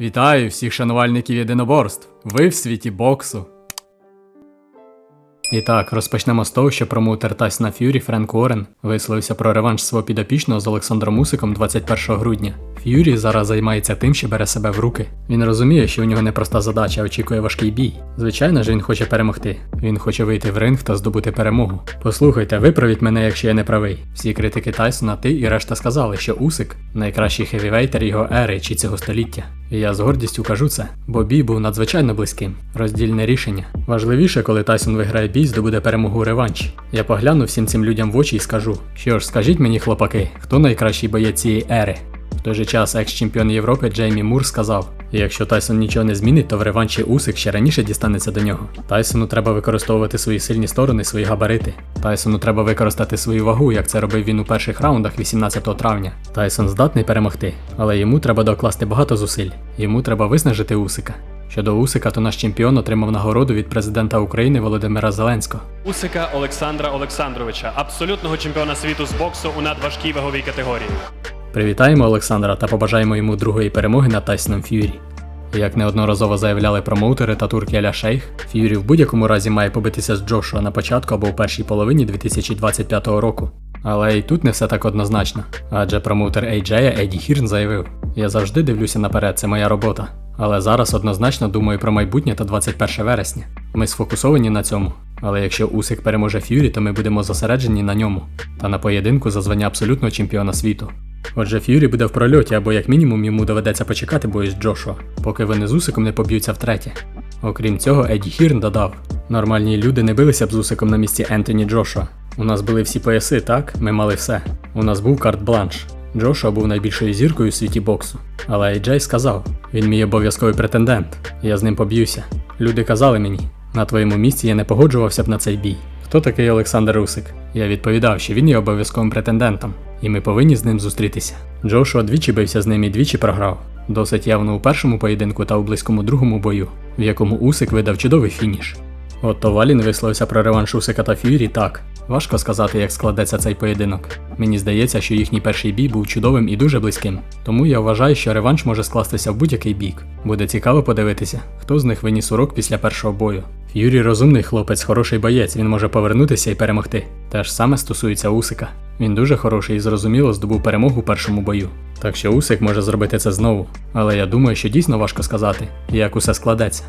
Вітаю всіх шанувальників єдиноборств. Ви в світі боксу. І так, розпочнемо з того, що промоутер Тайсона Ф'юрі Френк Уоррен висловився про реванш свого підопічного з Олександром Мусиком 21 грудня. Ф'юрі зараз займається тим, що бере себе в руки. Він розуміє, що у нього непроста задача, очікує важкий бій. Звичайно ж, він хоче перемогти. Він хоче вийти в ринг та здобути перемогу. Послухайте, виправіть мене, якщо я не правий. Всі критики Тайсона, ти і решта сказали, що Усик найкращий хевівейтер його ери чи цього століття. І я з гордістю кажу це, бо бій був надзвичайно близьким. Роздільне рішення. Важливіше, коли Тайсон виграє бій, здобуде перемогу у реванші. Я погляну всім цим людям в очі і скажу: що ж, скажіть мені, хлопаки, хто найкращий боєць цієї ери? Той же час екс-чемпіон Європи Джеймі Мур сказав: якщо Тайсон нічого не змінить, то в реванші Усик ще раніше дістанеться до нього. Тайсону треба використовувати свої сильні сторони, свої габарити. Тайсону треба використати свою вагу, як це робив він у перших раундах 18 травня. Тайсон здатний перемогти, але йому треба докласти багато зусиль. Йому треба виснажити Усика. Щодо Усика, то наш чемпіон отримав нагороду від президента України Володимира Зеленського. Усика Олександра Олександровича, абсолютного чемпіона світу з боксу у надважкій ваговій категорії. Привітаємо Олександра та побажаємо йому другої перемоги над Тайсоном Ф'юрі. Як неодноразово заявляли промоутери та турки Аля Шейх, Ф'юрі в будь-якому разі має побитися з Джошуа на початку або у першій половині 2025 року. Але і тут не все так однозначно, адже промоутер AJ Еді Хірн заявив: Я завжди дивлюся наперед, це моя робота. Але зараз однозначно думаю про майбутнє та 21 вересня. Ми сфокусовані на цьому. Але якщо Усик переможе Ф'юрі, то ми будемо зосереджені на ньому та на поєдинку за звання абсолютного чемпіона світу. Отже, Ф'юрі буде в прольоті, або як мінімум йому доведеться почекати бою з Джошуа, поки вони з Усиком не поб'ються втретє. Окрім цього, Еді Хірн додав: нормальні люди не билися б з Усиком на місці Ентоні Джошуа. У нас були всі пояси, так? Ми мали все. У нас був карт-бланш. Джошуа був найбільшою зіркою у світі боксу. Але Ейджей сказав: він мій обов'язковий претендент, я з ним поб'юся. Люди казали мені, на твоєму місці я не погоджувався б на цей бій. Хто такий Олександр Усик? Я відповідав, що він є обов'язковим претендентом, і ми повинні з ним зустрітися. Джошуа двічі бився з ним і двічі програв. Досить явно у першому поєдинку та у близькому другому бою, в якому Усик видав чудовий фініш. Отто Валін висловився про реванш Усика та Ф'юрі так. Важко сказати, як складеться цей поєдинок. Мені здається, що їхній перший бій був чудовим і дуже близьким. Тому я вважаю, що реванш може скластися в будь-який бік. Буде цікаво подивитися, хто з них виніс урок після першого бою. Ф'юрі розумний хлопець, хороший боєць, він може повернутися і перемогти. Те ж саме стосується Усика. Він дуже хороший і зрозуміло здобув перемогу у першому бою. Так що Усик може зробити це знову. Але я думаю, що дійсно важко сказати, як усе складеться.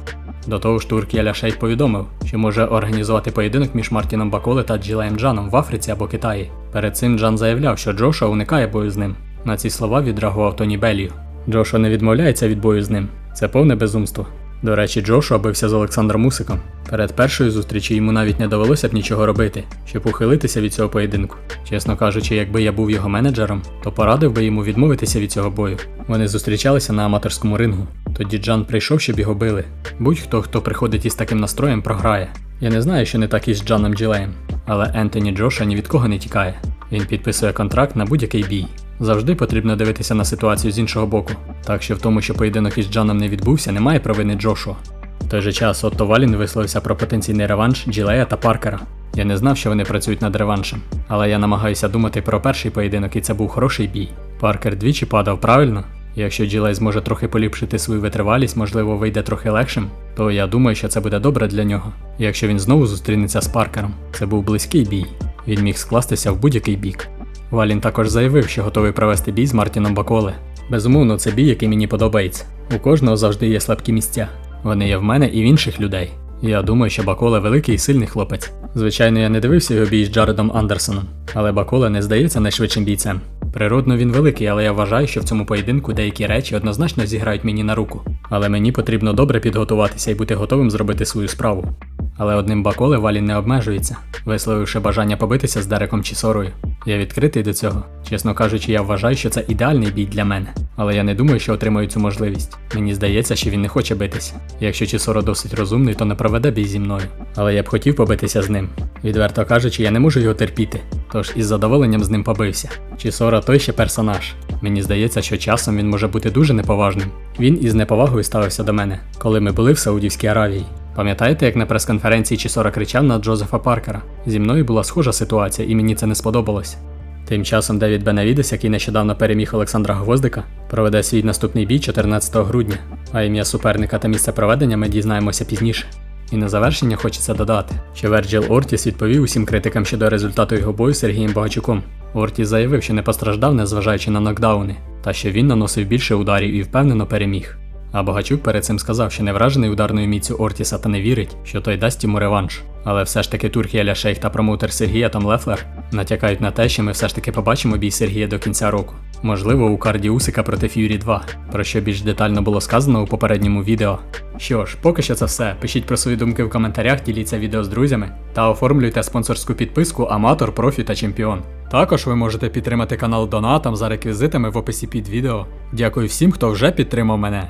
До того ж, турк Яля Шейх повідомив, що може організувати поєдинок між Мартіном Баколи та Джилеєм Джаном в Африці або Китаї. Перед цим Джан заявляв, що Джоша уникає бою з ним. На ці слова відреагував Тоні Беллі. Джошуа не відмовляється від бою з ним. Це повне безумство. До речі, Джошуа бився з Олександром Мусиком. Перед першою зустрічю йому навіть не довелося б нічого робити, щоб ухилитися від цього поєдинку. Чесно кажучи, якби я був його менеджером, то порадив би йому відмовитися від цього бою. Вони зустрічалися на аматорському рингу. Тоді Джан прийшов, щоб його били. Будь-хто, хто приходить із таким настроєм, програє. Я не знаю, що не так із Джаном Джилеєм, але Ентоні Джоша ні від кого не тікає. Він підписує контракт на будь-який бій. Завжди потрібно дивитися на ситуацію з іншого боку. Так що в тому, що поєдинок із Джаном не відбувся, немає провини Джошуа. В той же час Отто Валін висловився про потенційний реванш Джилея та Паркера. Я не знав, що вони працюють над реваншем, але я намагаюся думати про перший поєдинок, і це був хороший бій. Паркер двічі падав правильно. Якщо Джилей зможе трохи поліпшити свою витривалість, можливо, вийде трохи легшим, то я думаю, що це буде добре для нього. Якщо він знову зустрінеться з Паркером, це був близький бій. Він міг скластися в будь-який бік. Валін також заявив, що готовий провести бій з Мартіном Баколе. Безумовно, це бій, який мені подобається. У кожного завжди є слабкі місця. Вони є в мене і в інших людей. Я думаю, що Баколе великий і сильний хлопець. Звичайно, я не дивився його бій з Джаредом Андерсоном, але Баколе не здається найшвидшим бійцем. Природно він великий, але я вважаю, що в цьому поєдинку деякі речі однозначно зіграють мені на руку. Але мені потрібно добре підготуватися і бути готовим зробити свою справу. Але одним Баколе Валін не обмежується, висловивши бажання побитися з Дереком чи Сорою. Я відкритий до цього. Чесно кажучи, я вважаю, що це ідеальний бій для мене. Але я не думаю, що отримаю цю можливість. Мені здається, що він не хоче битися. Якщо Чісоро досить розумний, то не проведе бій зі мною. Але я б хотів побитися з ним. Відверто кажучи, я не можу його терпіти. Тож із задоволенням з ним побився. Чісора той ще персонаж. Мені здається, що часом він може бути дуже неповажним. Він із неповагою ставився до мене, коли ми були в Саудівській Аравії. Пам'ятаєте, як на прес-конференції Чісора кричав на Джозефа Паркера? Зі мною була схожа ситуація, і мені це не сподобалось. Тим часом Девід Бенавідес, який нещодавно переміг Олександра Гвоздика, проведе свій наступний бій 14 грудня. А ім'я суперника та місце проведення ми дізнаємося пізніше. І на завершення хочеться додати, що Верджіл Ортіс відповів усім критикам щодо результату його бою з Сергієм Богачуком. Ортіс заявив, що не постраждав, незважаючи на нокдауни, та що він наносив більше ударів і впевнено переміг. А Богачук перед цим сказав, що не вражений ударною міцю Ортіса та не вірить, що той дасть йому реванш. Але все ж таки Туркія Ляшейх та промоутер Сергія Том Лефлер натякають на те, що ми все ж таки побачимо бій Сергія до кінця року. Можливо, у карді Усика проти Ф'юрі 2, про що більш детально було сказано у попередньому відео. Що ж, поки що це все. Пишіть про свої думки в коментарях, діліться відео з друзями та оформлюйте спонсорську підписку Аматор, Профі та Чемпіон. Також ви можете підтримати канал донатом за реквізитами в описі під відео. Дякую всім, хто вже підтримав мене.